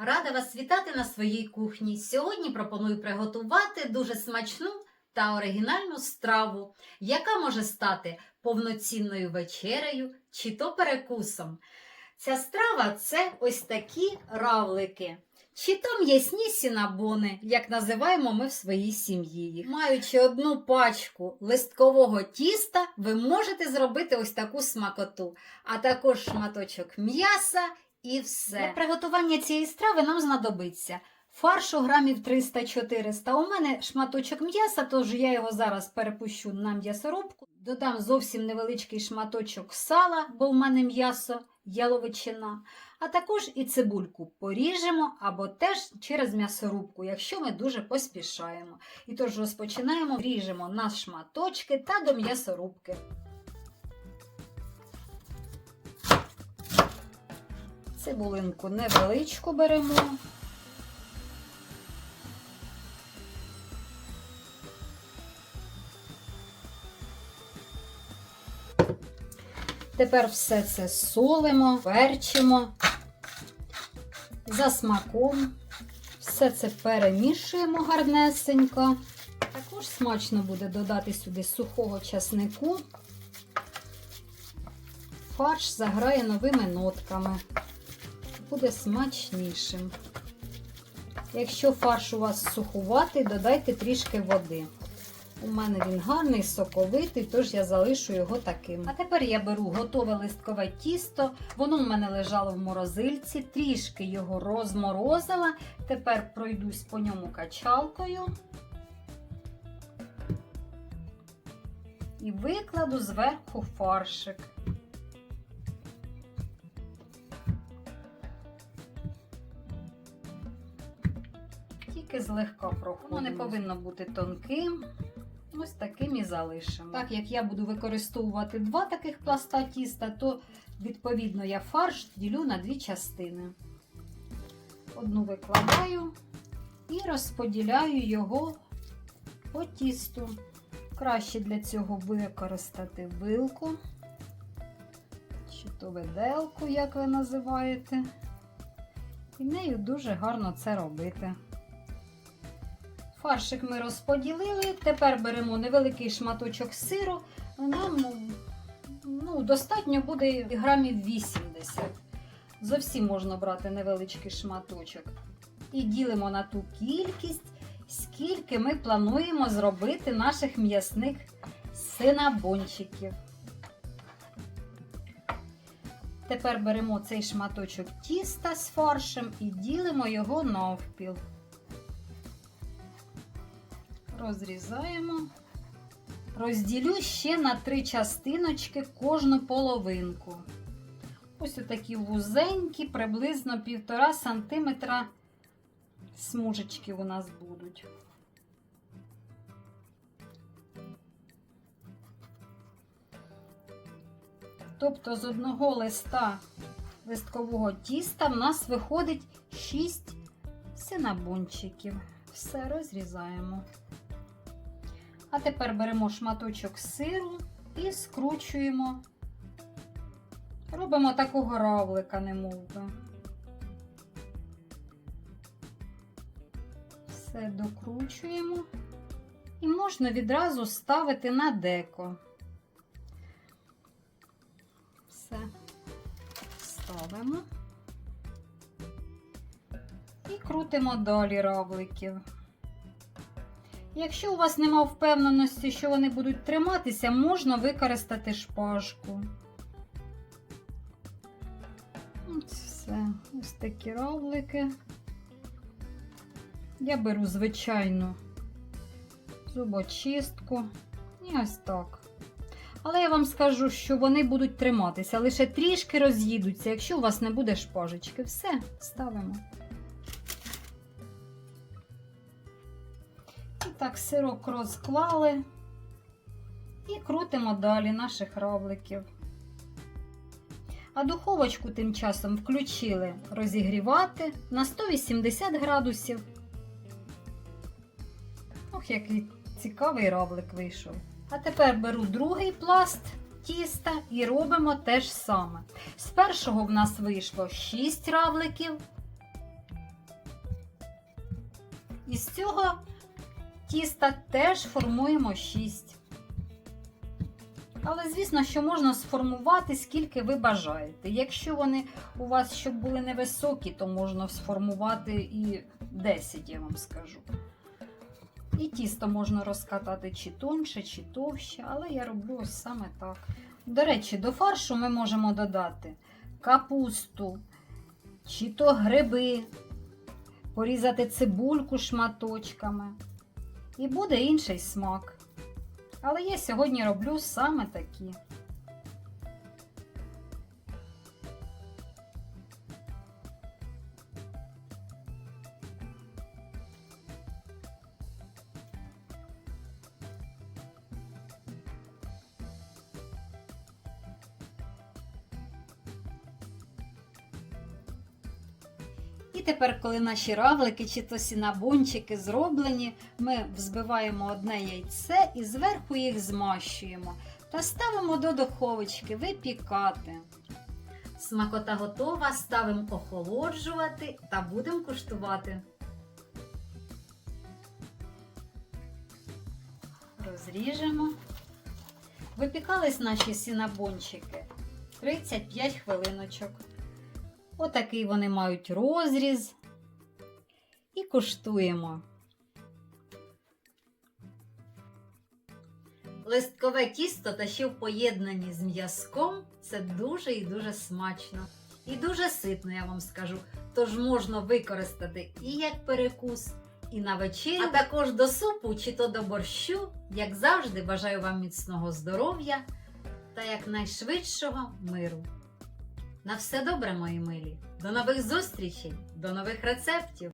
Рада вас вітати на своїй кухні. Сьогодні пропоную приготувати дуже смачну та оригінальну страву, яка може стати повноцінною вечерею чи то перекусом. Ця страва це ось такі равлики. Чи то м'ясні сінабони, як називаємо ми в своїй сім'ї. Маючи одну пачку листкового тіста, ви можете зробити ось таку смакоту, а також шматочок м'яса і все. Для приготування цієї страви нам знадобиться фаршу грамів 300-400. У мене шматочок м'яса, тож я його зараз перепущу на м'ясорубку. Додам зовсім невеличкий шматочок сала, бо в мене м'ясо яловичина. А також і цибульку поріжемо або теж через м'ясорубку, якщо ми дуже поспішаємо. І тож розпочинаємо, ріжемо на шматочки та до м'ясорубки. Цибулинку невеличку беремо. Тепер все це солимо, перчимо за смаком. Все це перемішуємо гарнесенько. Також смачно буде додати сюди сухого часнику. Фарш заграє новими нотками. Буде смачнішим. Якщо фарш у вас сухуватий, додайте трішки води. У мене він гарний, соковитий, тож я залишу його таким. А тепер я беру готове листкове тісто. Воно в мене лежало в морозильці, трішки його розморозила. Тепер пройдусь по ньому качалкою. І викладу зверху фаршик. Тільки злегка проходимо. Воно не повинно бути тонким. Ось таким і залишимо. Так як я буду використовувати два таких пласта тіста, то відповідно я фарш ділю на дві частини. Одну викладаю і розподіляю його по тісту. Краще для цього використати вилку, чи то виделку, як ви називаєте. І нею дуже гарно це робити. Фаршик ми розподілили. Тепер беремо невеликий шматочок сиру. Нам ну, достатньо буде грамів 80. Зовсім можна брати невеличкий шматочок. І ділимо на ту кількість, скільки ми плануємо зробити наших м'ясних синабончиків. Тепер беремо цей шматочок тіста з фаршем і ділимо його навпіл розрізаємо. Розділю ще на три частиночки кожну половинку. Ось такі вузенькі, приблизно 1,5 см смужечки у нас будуть. Тобто з одного листа листкового тіста в нас виходить 6 синабончиків. Все розрізаємо. А тепер беремо шматочок сиру і скручуємо. Робимо такого равлика, немовби. Все докручуємо. І можна відразу ставити на деко. Все ставимо. І крутимо далі равликів. Якщо у вас нема впевненості, що вони будуть триматися, можна використати шпажку. Ось все, ось такі равлики. Я беру звичайну зубочистку і ось так. Але я вам скажу, що вони будуть триматися, лише трішки роз'їдуться, якщо у вас не буде шпажечки. Все, ставимо. Так, сирок розклали і крутимо далі наших равликів. А духовочку тим часом включили розігрівати на 180 градусів. Ох, який цікавий равлик вийшов. А тепер беру другий пласт тіста і робимо те ж саме. З першого в нас вийшло 6 равликів. Із цього тіста теж формуємо 6. Але, звісно, що можна сформувати скільки ви бажаєте. Якщо вони у вас щоб були невисокі, то можна сформувати і 10, я вам скажу. І тісто можна розкатати чи тонше, чи товще, але я роблю ось саме так. До речі, до фаршу ми можемо додати капусту, чи то гриби, порізати цибульку шматочками. І буде інший смак. Але я сьогодні роблю саме такі. І тепер, коли наші равлики чи то сінабончики зроблені, ми взбиваємо одне яйце і зверху їх змащуємо та ставимо до духовочки випікати. Смакота готова, ставимо охолоджувати та будемо куштувати. Розріжемо. Випікались наші сінабончики 35 хвилиночок. Отакий вони мають розріз. І куштуємо. Листкове тісто та ще в поєднанні з м'язком це дуже і дуже смачно. І дуже ситно, я вам скажу. Тож можна використати і як перекус, і на вечерю, а також до супу чи то до борщу. Як завжди, бажаю вам міцного здоров'я та якнайшвидшого миру. На все добре, мої милі. До нових зустрічей, до нових рецептів!